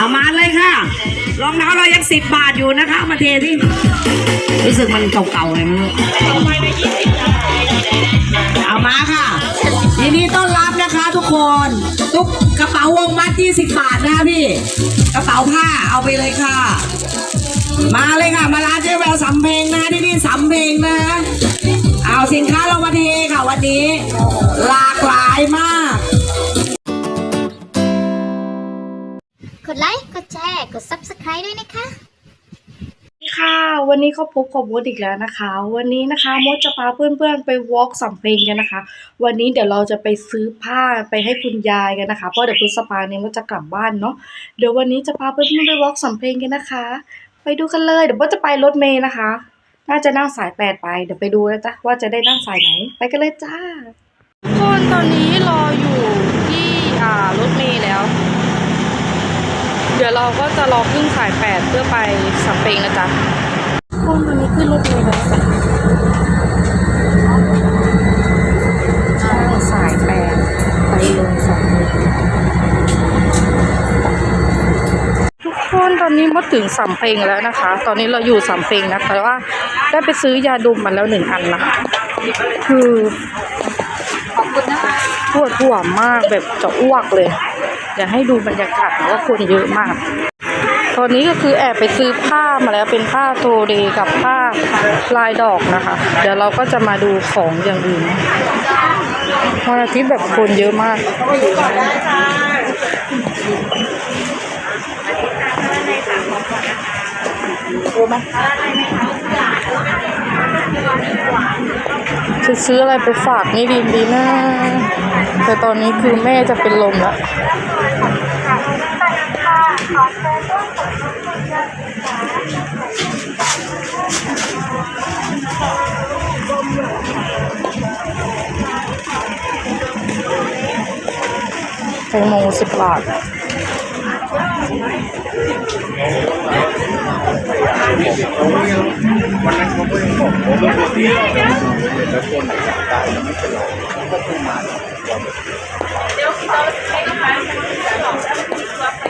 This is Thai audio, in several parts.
เอามาเลยค่ะ รองเท้าเรายังสิบบาทอยู่นะคะ มาเทที่ รู้สึกมันเก่าๆไงไม่รู้เอามาค่ะยินดีต้อนรับนะคะทุกคน ทุกกระเป๋าวงมัดยี่สิบบาทนะคะพี่ กระเป๋าผ้าเอาไปเลยค่ะ มาเลยค่ะ มาร้านเจ๊แววสำเพ็งนะที่นี่สำเพ็งนะเอาสินค้าเรามาเทค่ะวันนี้ หลากหลายมาก ไลค์ กดแชร์ กด Subscribe ด้วยนะคะ ค่ะ วันนี้เขาพบกับมดอีกแล้วนะคะ วันนี้นะคะมดจะพาเพื่อนๆไปวอล์กสำเพ็งกันนะคะ วันนี้เดี๋ยวเราจะไปซื้อผ้าไปให้คุณยายกันนะคะ เพราะเดี๋ยวพฤษภาเนี่ยมดจะกลับบ้านเนาะ เดี๋ยววันนี้จะพาเพื่อนๆไปวอล์กสำเพ็งกันนะคะ ไปดูกันเลย เดี๋ยวมดจะไปรถเมล์นะคะ น่าจะนั่งสายแปดไป เดี๋ยวไปดูนะจ๊ะว่าจะได้นั่งสายไหน ไปกันเลยจ้าทุกคนตอนนี้รออยู่ที่อ่ารถเมล์แล้ว เดี๋ยวเราก็จะรอขึ้นสายแปดเพื่อไปสำเพ็งนะจ๊ะคนตอนนี้ขึ้นรถเล์แล้วจ้ะสายแปดไปลงสองเมล์ทุกคนตอนนี้มาถึงสำเพงแล้วนะคะ ตอนนี้เราอยู่สำเพงนะคะแต่ว่าได้ไปซื้อยาดมมาแล้วหนึ่งอันนะคะคือปวดหัวมากแบบจะอ้วกเลย อยากให้ดูบรรยากาศว่าคนเยอะมาก ตอนนี้ก็คือแอบไปซื้อผ้ามาแล้วเป็นผ้าโทเดกับผ้าลายดอกนะคะ เดี๋ยวเราก็จะมาดูของอย่างอื่นวันอาทิตย์แบบคนเยอะมากดูไหม จะซื้ออะไรไปฝากนี่ดีดีนะ แต่ตอนนี้คือแม่จะเป็นลมแล้วแตงโมสิบบาท วันนั้นเขาก็ยังบอกผมว่าเป็นที่แล้วคนไหนอยากได้ไม่เป็นไรก็ต้องมาเราเดี๋ยวเราใช้กระเป๋าจะบอกแล้วมีตัวไป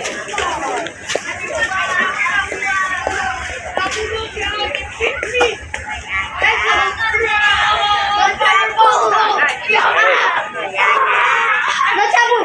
แล้วจะบุญ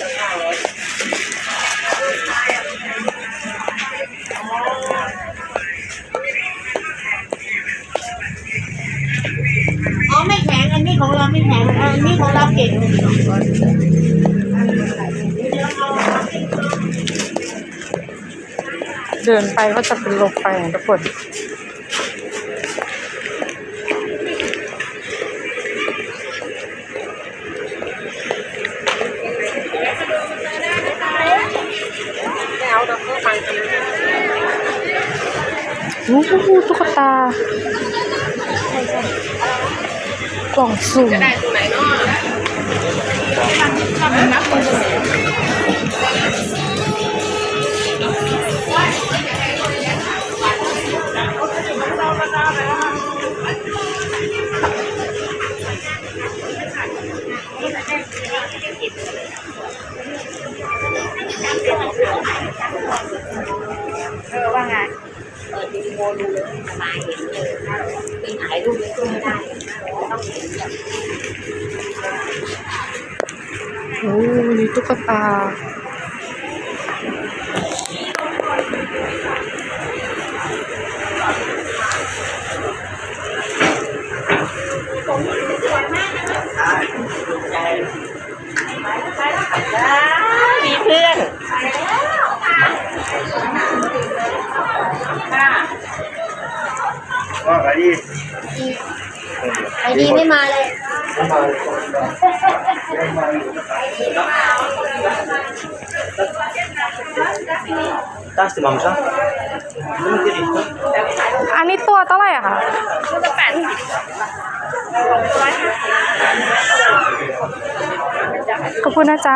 ข็งอันนี้ของเราไม่แข็งอันนี้ของเราเก่งเดินไปก็จะเป็นลมไปนะทุกคนโอ้โหตุ๊กตา กล่องสุ่ม เปิดวิดีโอดูเลยสบายเห็นเลยนะเป็นถ่ายรูปไม่ต้องได้ต้องเห็นแบบโอ้นี่ตุ๊กตามีเพื่อน ขายดีไอดีไม่มาเลยตั้งสิมัมซะมันจะดีอันนี้ตัวเท่าไหร่อะคะขอบคุณนะจ๊ะ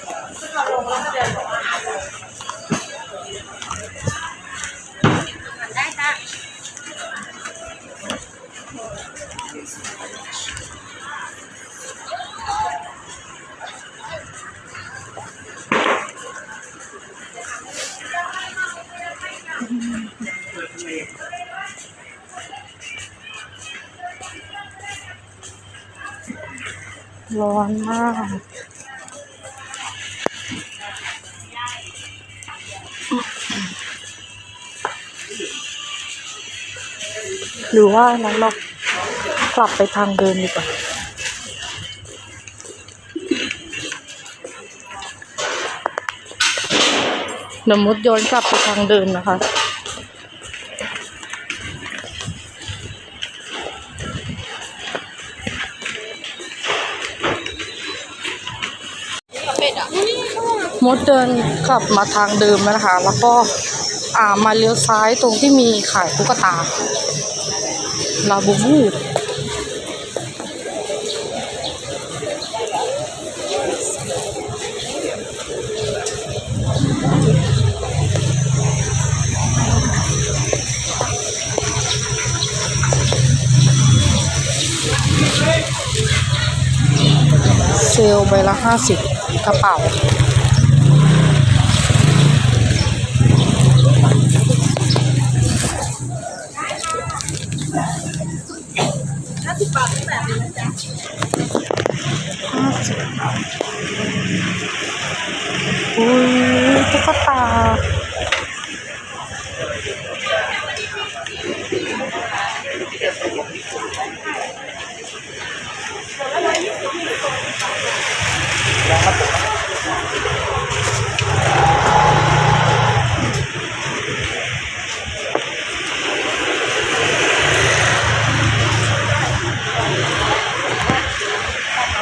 รือว่านั้นเรากลับไปทางเดิมดีกว่าเดี๋ยวมุดย้อนกลับไปทางเดิมนะคะ มดเดินกลับมาทางเดิมนะคะ แล้วก็อ่ามาเลี้ยวซ้ายตรงที่มีขายตุ๊กตา ลาบูบูเซลใบละห้าสิบกระเป๋า ตุ๊กตา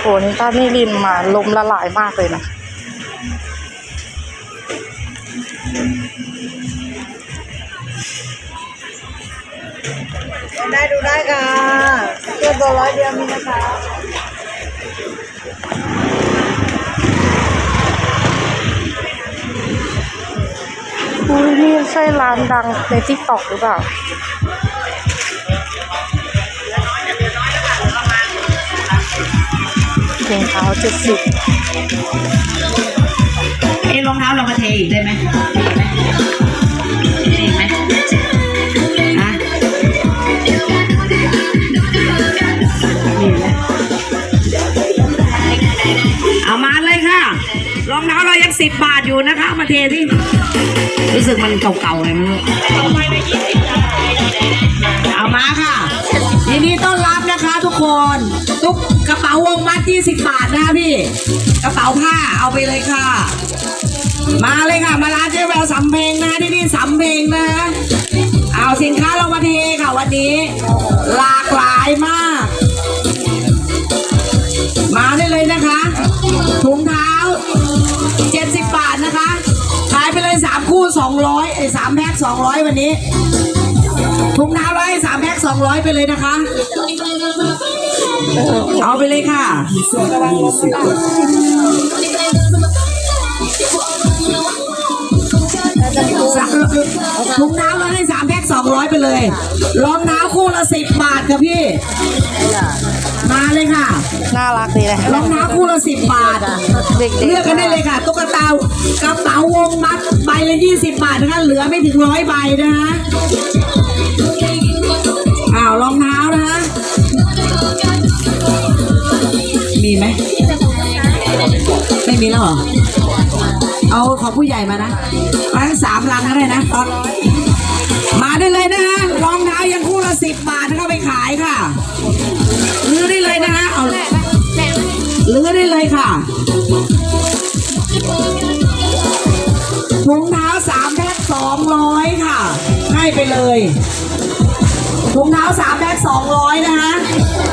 โหนี่ถ้านี่ลินมาลมละลายมากเลยนะ ได้ดูได้ค่ะเพื่อตัวร้อยเดียวมีนะคะอุ้ยนี่ใช่ร้านดังในทิกตอกหรือเปล่าเพียงเท้าเจ็ดสิบ รองเท้าเรามาเทอีกได้ไหมมีไหมฮะมีไหมเอามาเลยค่ะ รองเท้าเรายังสิบบาทอยู่นะคะ มาเทที่ รู้สึกมันเก่าๆไงไม่รู้เอามาค่ะยินดีต้อนรับนะคะทุกคนทุกกระเป๋าวงมัด20 บาทนะคะพี่ กระเป๋าผ้าเอาไปเลยค่ะ มาเลยค่ะ มาร้านเจ๊แววสำเพ็งนะที่นี่สำเพ็งนะเอาสินค้าเรามาเทค่ะวันนี้ หลากหลายมาก มาได้เลยนะคะถุงเท้า70บาทนะคะขายไปเลย3คู่200ไอ้3แพ็ค200วันนี้ถุงเท้าร้อยสามแพ็ค200ไปเลยนะคะ เอาไปเลยค่ะ ถุงเท้าเราให้สามแพ็คสองร้อยไปเลยรองเท้าคู่ละสิบบาทค่ะพี่ มาเลยค่ะ น่ารักดีนะรองเท้าคู่ละสิบบาท เด็กๆ เลือกกันได้เลยค่ะ ตุ๊กตากระเป๋าวงมัดใบละยี่สิบบาทนะคะ เหลือไม่ถึงร้อยใบนะคะอ้าวรองเท้านะคะมีไหมมีแล้วเหรอ เอาของผู้ใหญ่มานะมาทั้งสามลังก็ได้นะตอนมาได้เลยนะฮะรองเท้ายังคู่ละสิบบาทนะครับไปขายค่ะลื้อได้เลยนะฮะเอาลื้อได้เลยค่ะถุงเท้าสามแพ็คสองร้อยค่ะ ให้ไปเลยถุงเท้าสามแพ็คสองร้อยนะฮะ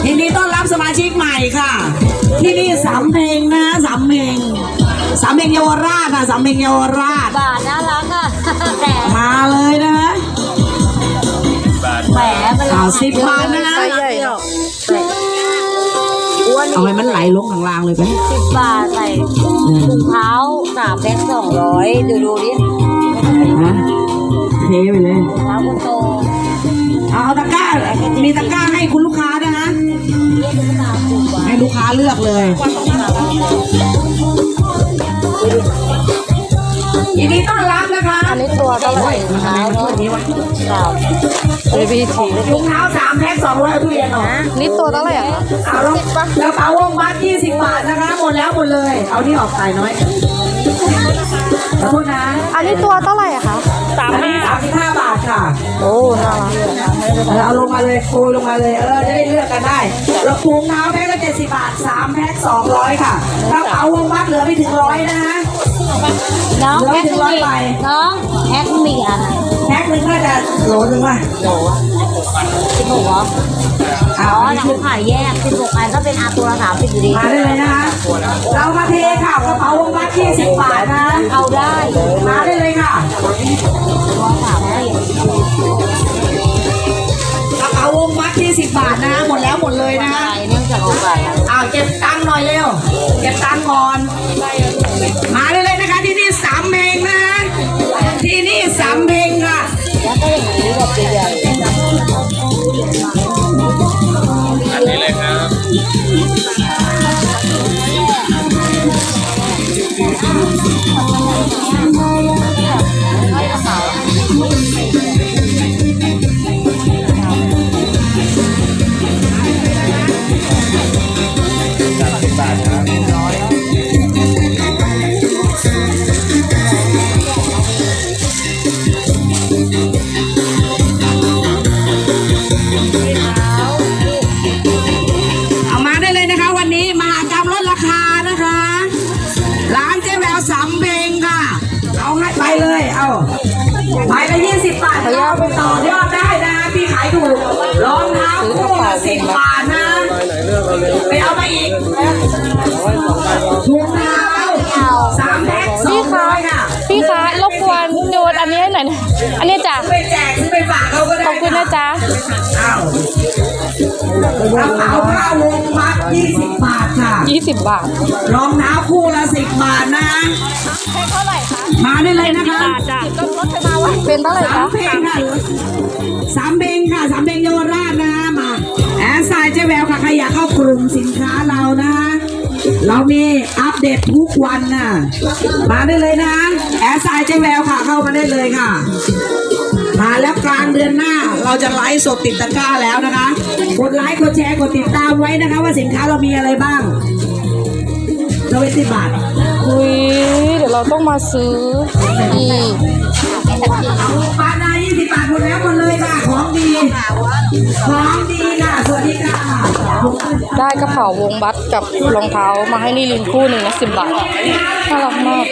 ยินดีต้อนรับสมาชิกใหม่ค่ะ ที่นี่สามเพลงนะสามเพลง สามเพลงเยาวราชนะสามเพลงเยาวราช บาทน่ารักอะแต่มาเลยนะฮะแหมมันข่าวสิบบาทนะฮะไซส์ใหญ่เนอะอ้วนเอาให้มันไหลลงข้างล่างเลยไปสิบบาทใส่ถุงเท้าสามแพ็คสองร้อยดูดูดิฮะเทไปเลย ถุงเท้าคนโตเอาเอาตะกร้า มีตะกร้าให้คุณลูกค้านะฮะเรียกถุงเท้าถูกกว่าให้ลูกค้าเลือกเลย ยินดีต้อนรับนะคะอันนี้ตัวเท่าไหร่มันทำไมมันถ้วยนี้วะครับเบบี้ทีถุงเท้าสามแพ็คสองร้อยทุเรียนออกนี่ตัวเท่าไหร่อะคะเอาแล้วแล้วเป๋าวงบัตยี่สิบบาทนะคะหมดแล้วหมดเลย เอานี่ออกใส่น้อยขอโทษนะอันนี้ตัวเท่าไหร่อะคะสามอันนี้สามสิบห้าบาทค่ะ โอ้น่ารักเออเอาลงมาเลยโกยลงมาเลย เออจะได้เลือกกันได้แล้วถุงเท้าแพ็คละเจ็ดสิบบาทสามแพ็คสองร้อยค่ะกระเป๋าวงบัตเหลือไม่ถึงร้อยนะฮะน้องร้อยแพ็คถึงร้อยใบน้องแพ็คมีกี่อันอะแพ็คหนึงก็จะโหลหนึ่งว่ะโหลอะสิบหกเหรอเอาอ๋ออันนี้น้คือองขายแยกสิบหกอันก็เป็นอาตัวละสามสิบอยู่ดีมาได้เลยนะคะเรามาเทค่ะกระเป๋าวงบัตยี่สิบบาทนะ เอาได้มาได้เลยค่ะ ยี่สิบบาทค่ะยี่สิบบาท รองเท้าคู่ละสิบบาทนะ ใช้เท่าไหร่คะมาได้เลยนะคะบาทจ้ะก็ลดไปมาวันเป็นเท่าไหร่สามเพลงค่ะสามเพลงค่ะสามเพลงโยราชนะมาแอนสายเจ๊แววค่ะใครอยากเข้ากลุ่มสินค้าเรานะเรามีอัปเดตทุกวันน่ะมาได้เลยนะแอนสายเจแววค่ะเข้ามาได้เลยค่ะ มาแล้วกลางเดือนหน้า เราจะไลฟ์สดติดตะกร้าแล้วนะคะ กดไลค์กดแชร์กดติดตามไว้นะคะ ว่าสินค้าเรามีอะไรบ้างเราไปติดบาทอุ้ยเดี๋ยวเราต้องมาซื้ออีกปานายี่สิบบาทหมดแล้วหมดเลยค่ะของดีของดีค่ะสวัสดีค่ะได้กระเป๋าวงบัตกับรองเท้ามาให้นิลินคู่หนึ่งนะสิบบาทน่ารักมาก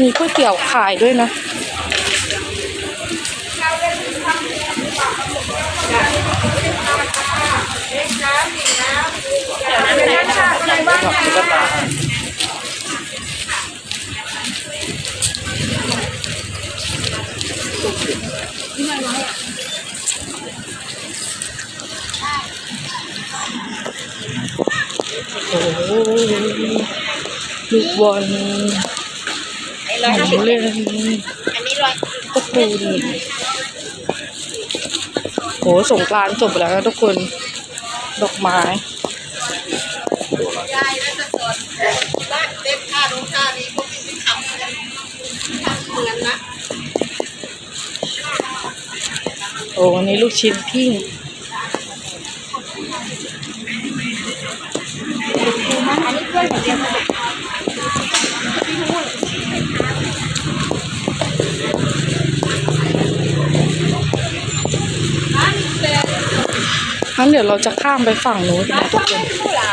มีก๋วยเตี๋ยวขายด้วยนะกับตุ๊กตา ลูกบอลร้อยห้าสิบเล่นอันนี้ร้อยกระตูนโหสงกรานจบแล้วนะทุกคน ดอกไม้โอ้วันนี้ลูกชิ้นปิ้ง งั้นเดี๋ยวเราจะข้ามไปฝั่งนู้นกันะทุกคนว้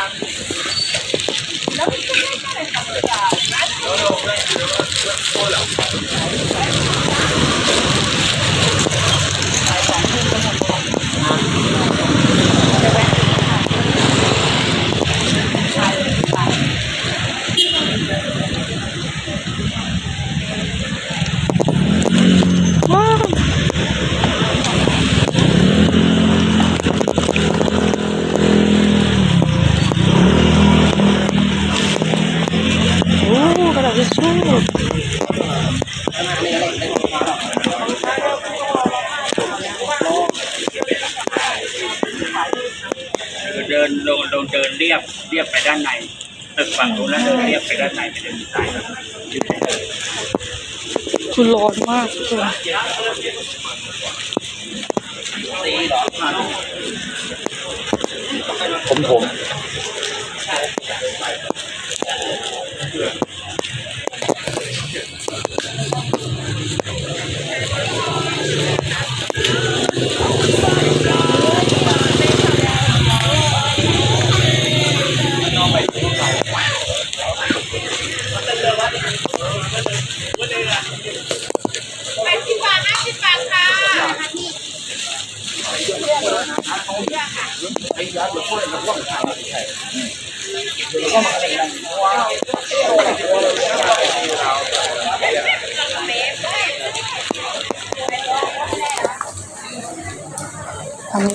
เดินลงลงเดินเรียบเรียบไปด้านในตึกฝั่งนู้นแล้วเดินเรียบไปด้านในไปเดินซ้ายคือร้อนมากทุกคนผมผม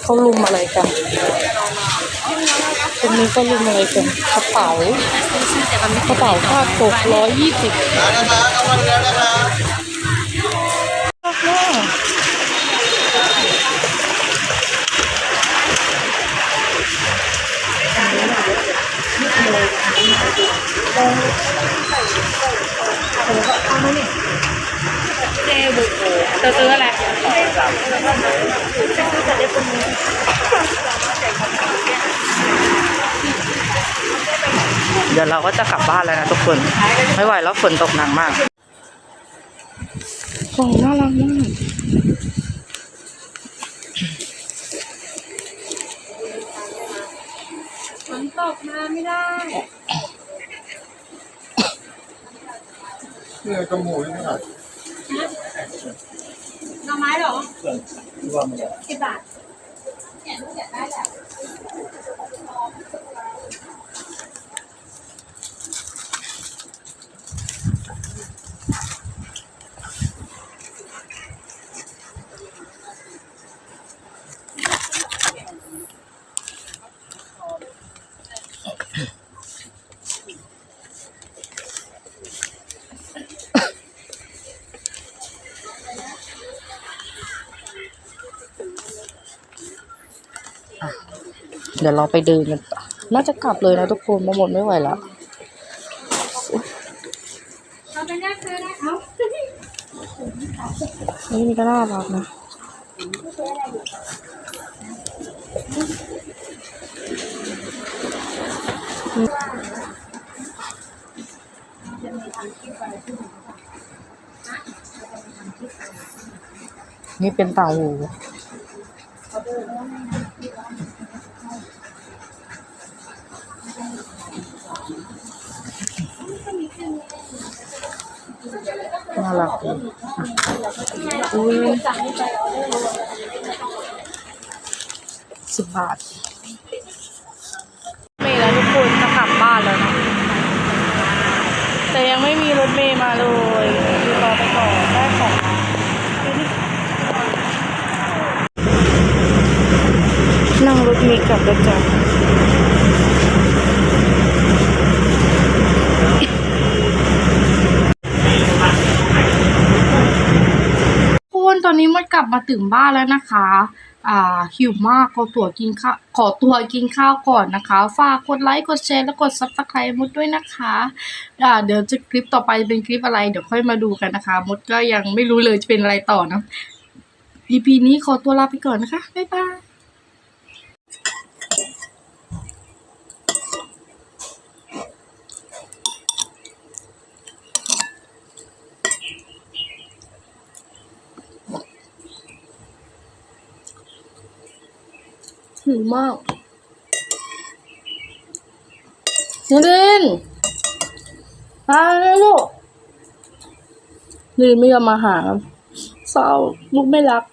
เขาลุมอะไรกันตรงนี้เขาลุมอะไรกันกระเป๋ากระเป๋าคาดตกร้อยยี่สิบเธอซื้ออะไร เดี๋ยวเราก็จะกลับบ้านแล้วนะทุกคน ไม่ไหวแล้วฝนตกหนักมากโอ้น่ารักมากเดี๋ เดี๋ยวเราไปเดินกันต่อน่าจะกลับเลยนะทุกคนมาหมดไม่ไหวแล้วนี่มีก็น่ารักนะนี่เป็นเต่าหูารักดีอุ้ยสิบบาทเมย์แล้วทุกคนจะกลับบ้านแล้วนะแต่ยังไม่มีรถเมย์มาเลยดูรอไปก่อนได้ของมานั่งรถเมย์กลับแล้วจ้ะ ตอนนี้มดกลับมาถึงบ้านแล้วนะคะ อ่าหิวมากขอตัวกินข้าวขอตัวกินข้าวก่อนนะคะ ฝากกดไลค์กดแชร์และกดซับสไครต์มดด้วยนะคะอ่าเดี๋ยวจะคลิปต่อไปเป็นคลิปอะไรเดี๋ยวค่อยมาดูกันนะคะ มดก็ยังไม่รู้เลยจะเป็นอะไรต่อนะ EP นี้ขอตัวลาไปก่อนนะคะบ๊ายบาย มากนิลินมาแล้วลูกนิลินไม่ยอมมาหาเศร้าลูกไม่รัก